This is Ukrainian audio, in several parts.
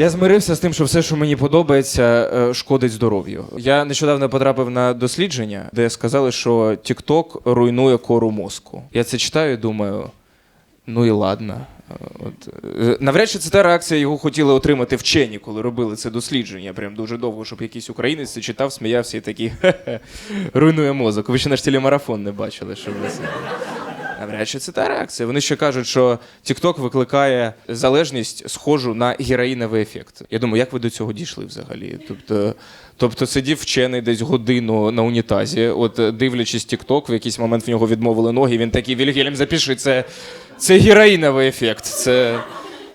Я змирився з тим, що все, що мені подобається, е, шкодить здоров'ю. Я нещодавно потрапив на дослідження, де сказали, що TikTok руйнує кору мозку. Я це читаю і думаю, ну і ладно. От. е, Навряд чи це та реакція його хотіли отримати вчені, коли робили це дослідження. Прям дуже довго, щоб якийсь українець це читав, сміявся і такий руйнує мозок. Ви ще наш телемарафон не бачили, що ви це. Навряд чи це та реакція. Вони ще кажуть, що TikTok викликає залежність схожу на героїновий ефект. Я думаю, як ви до цього дійшли взагалі? Тобто, тобто сидів вчений десь годину на унітазі, от дивлячись TikTok, в якийсь момент в нього відмовили ноги. Він такий Вільгельм, запиши, це, це героїновий ефект. Це,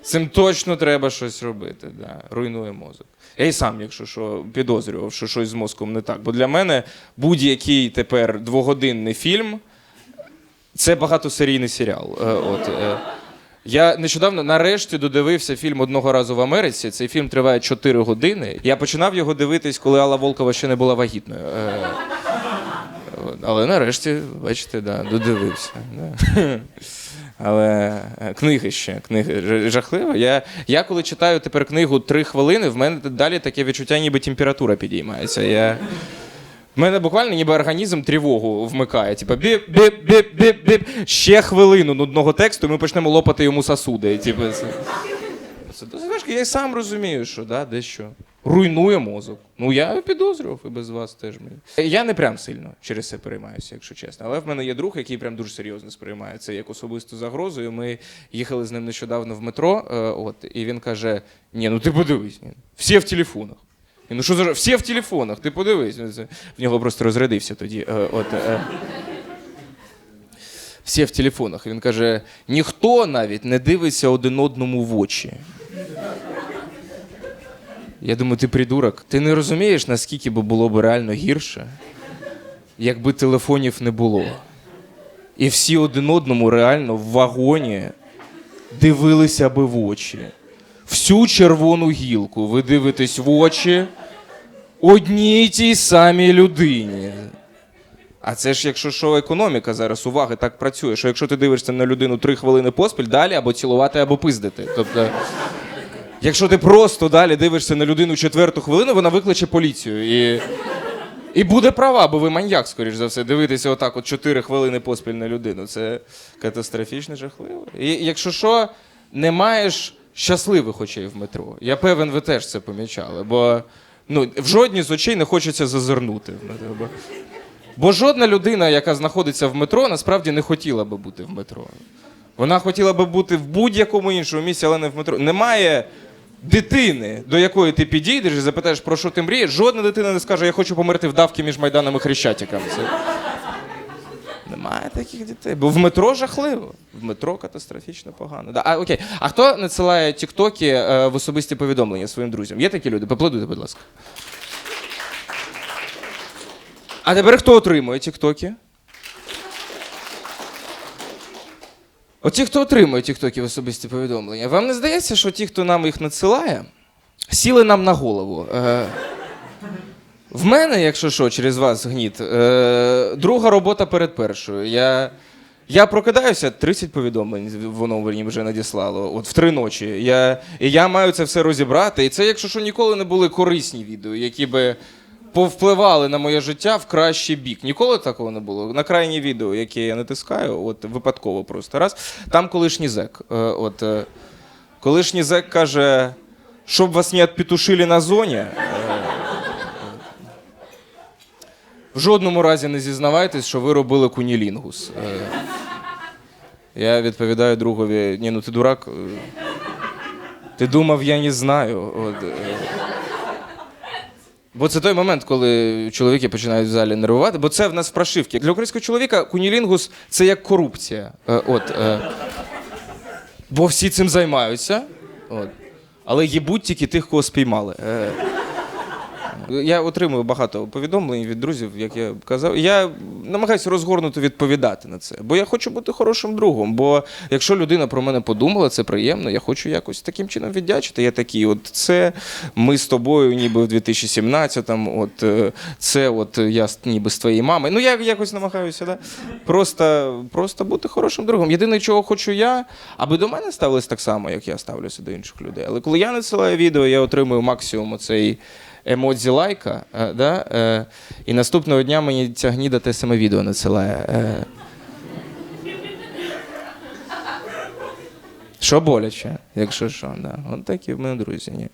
цим точно треба щось робити. Да. Руйнує мозок. Я й сам, якщо що, підозрював, що щось з мозком не так. Бо для мене будь-який тепер двогодинний фільм. Це багатосерійний серіал. Е, От, е. Я нещодавно нарешті додивився фільм одного разу в Америці. Цей фільм триває 4 години. Я починав його дивитись, коли Алла Волкова ще не була вагітною. Е, Але нарешті, бачите, да, додивився. Да. Але е, книги ще, книги жахливо. Я, я коли читаю тепер книгу три хвилини, в мене далі таке відчуття, ніби температура підіймається. Я... В мене буквально ніби організм тривогу вмикає. Типа біп, біп, біп, біп, біп. Ще хвилину нудного тексту, і ми почнемо лопати йому сосуди. Типу, це, це досить важко. Я сам розумію, що да, дещо руйнує мозок. Ну я підозрював і без вас теж мені. Я не прям сильно через це переймаюся, якщо чесно. Але в мене є друг, який прям дуже серйозно сприймає це як особисту загрозу. І Ми їхали з ним нещодавно в метро. е, От, і він каже: Ні, ну ти подивись, ні, всі в телефонах. Ну що за всі в телефонах, ти подивись. Ну, В нього просто розрядився тоді. е, От, е. Всі в телефонах. Він каже: ніхто навіть не дивиться один одному в очі. Я думаю, ти придурок. Ти не розумієш, наскільки би було б реально гірше, якби телефонів не було. І всі один одному реально в вагоні дивилися би в очі. Всю червону гілку ви дивитесь в очі одній тій самій людині. А це ж, якщо що, економіка зараз уваги так працює, що якщо ти дивишся на людину три хвилини поспіль, далі або цілувати, або пиздити. Тобто, якщо ти просто далі дивишся на людину четверту хвилину, вона викличе поліцію. І, і буде права, бо ви маньяк, скоріш за все, дивитися отак, от 4 хвилини поспіль на людину. Це катастрофічно жахливо. І якщо що, не маєш щасливих очей в метро. Я певен, ви теж це помічали, бо ну, в жодній з очей не хочеться зазирнути. бо- Бо жодна людина, яка знаходиться в метро, насправді не хотіла би бути в метро. Вона хотіла би бути в будь-якому іншому місці, але не в метро. Немає дитини, до якої ти підійдеш і запитаєш, про що ти мрієш. Жодна дитина не скаже, я хочу померти в давки між Майданом і Хрещатиком. Це... Немає таких дітей. Бо в метро жахливо. В метро катастрофічно погано. Да. А, окей. а хто надсилає тіктоки е, в особисті повідомлення своїм друзям? Є такі люди? Поаплодуйте, будь ласка. А тепер хто отримує тіктоки? Оті, хто отримує тіктоки в особисті повідомлення. Вам не здається, що ті, хто нам їх надсилає, сіли нам на голову. Е, в мене, якщо що, через вас гніт, е, друга робота перед першою. Я, я прокидаюся, 30 повідомлень воно мені вже надіслало, от в три ночі. Я, і я маю це все розібрати. І це, якщо що, ніколи не були корисні відео, які би повпливали на моє життя в кращий бік. Ніколи такого не було. На крайнє відео, яке я натискаю, от випадково просто раз. Там колишній зек. Е, от, е, колишній зек каже, щоб вас не отпетушили на зоні. е, в жодному разі не зізнавайтесь, що ви робили кунілінгус. Е, Я відповідаю другові: ні, ну ти дурак. е, Ти думав, я не знаю. От, е. Бо це той момент, коли чоловіки починають в залі нервувати, бо це в нас в прошивці. Для українського чоловіка кунілінгус це як корупція. Е, От, е. Бо всі цим займаються. От. Але їбуть тільки тих, кого спіймали. Е. Я отримую багато повідомлень від друзів, як я казав. Я намагаюся розгорнуто відповідати на це, бо я хочу бути хорошим другом. Бо якщо людина про мене подумала, це приємно. Я хочу якось таким чином віддячити. Я такий, от це ми з тобою, ніби в 2017-му, от е, це от я ніби з твоєю мамою. Ну я якось намагаюся, да? просто, просто бути хорошим другом. Єдине, чого хочу я, аби до мене ставились так само, як я ставлюся до інших людей. Але коли я надсилаю відео, я отримую максимум оцей емодзі лайка, е, да? е, і наступного дня мені ця гніда те саме відео надсилає. Е, що боляче, якщо що, да. От такі в мене друзі. Ні.